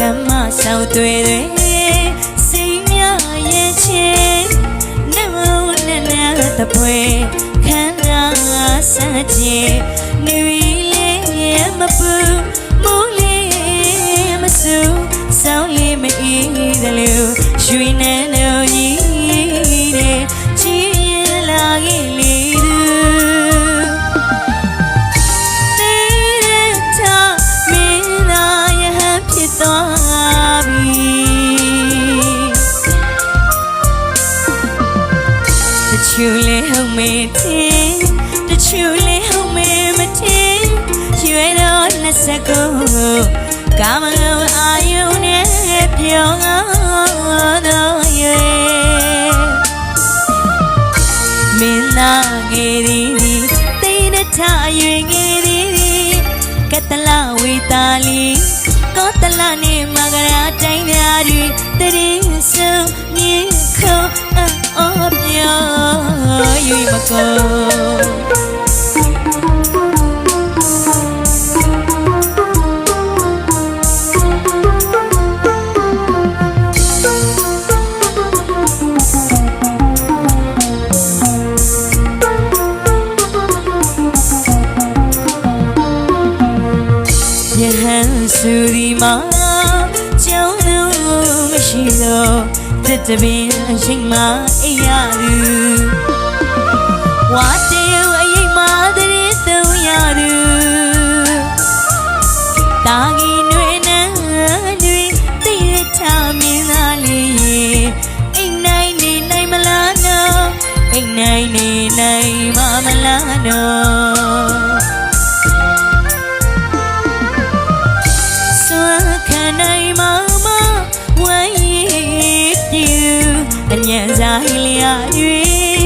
င်ရောင်ထောင်းတောင်းအချွေရပေါင်း၍ကောင်းစွာပြည့်စုံကမ္မဆောင်တွေတွေစိတ်များရဲ့ချင်းနမနဲ့နဲ့တပွဲခန္ဓာစကြည်နေလေးမပူမိုးလေးမဆူဆောင်းလေးမအေးတယ်လို့ရွှေနဲ့ ပြီတချူလေးဟုတ်မေးတင်တချူလေးဟုတ်မေးမတင်ရွယ်တော့နှစ်စကုကာမဂုဏ်အာယုန်နဲ့ပြောင်းတော့ရွယ်မင်းသားငယ်သည်တိတ်တထရွေငယ်သည်ကတလဝေတာလီကောတ လနေမဂရာတိုင်းများတွင်တရင်ဆုံ မှာကြောင်းလို့မရှိတော့တစ်တပင်အချိန်မှအိပ်ရသူဝါတေ စားလျာ၍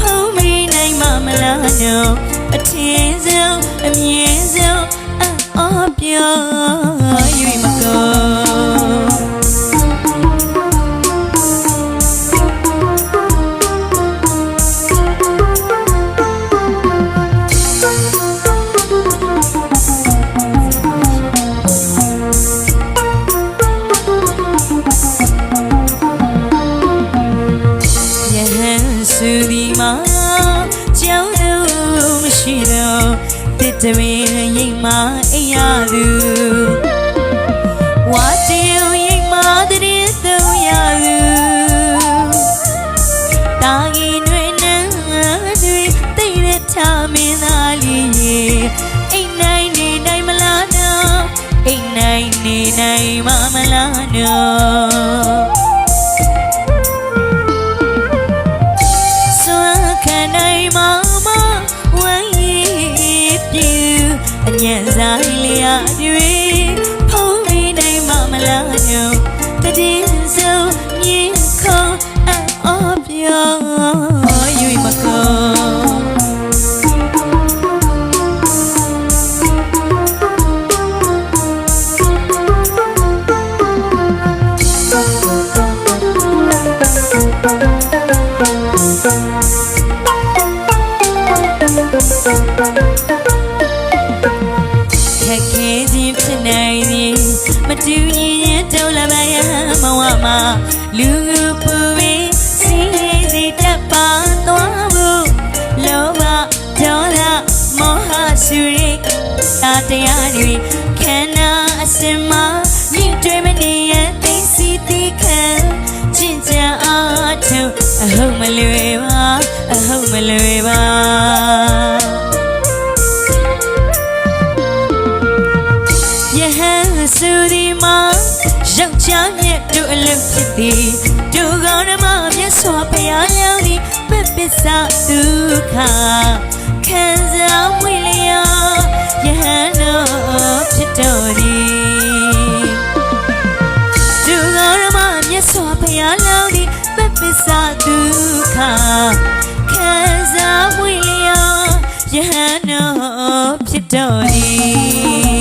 ဖုံးမိနိုင်မမလားနော်အထင်ဆုံးအမြင်ဆုံးအော်ပြော၍ တစ်တမင်ရိမ်မအိမ်ရသူဝါတေရိမ်မတည်းသုံးရသူတာဂီနွေနန်းတွေတိတ်ရထမင်းသားလေးရေအိမ်နိုင်နေနိုင်မလားနော်အိမ်နိုင်နေနိုင်မမလားနော် ည်ပြူအညံစားလျာတွေဖုံးပြီးနိုင်မမလားညိုတည်စုံမြင်ခေါ်အော်ပြော လူပူပင်စီးစီတက်ပါသွားဖို့လောဘဒေါသမောဟစုရိတာတရားတွေခန္ဓာအစင်မှာမြင့်တွေမနေရန်သိစီတိခံကျင့်ကြံအားထုတ်အဟုတ်မလွယ် ဟန်စုဒီမှာယောက်ျားမြတ်တို့အလုပ်ဖြစ်သည်ဒုက္ခရမမြတ်စွာဘုရားရောက်သည်ပပစ္စဒုက္ခခံစားဝိလျာယဟန်တော်ဖြစ်တော်သည်ဒုက္ခရမမြတ်စွာဘုရားရောက်သည်ပပစ္စဒုက္ခခံစားဝိလျာယဟန်တော်ဖြစ်တော်သည်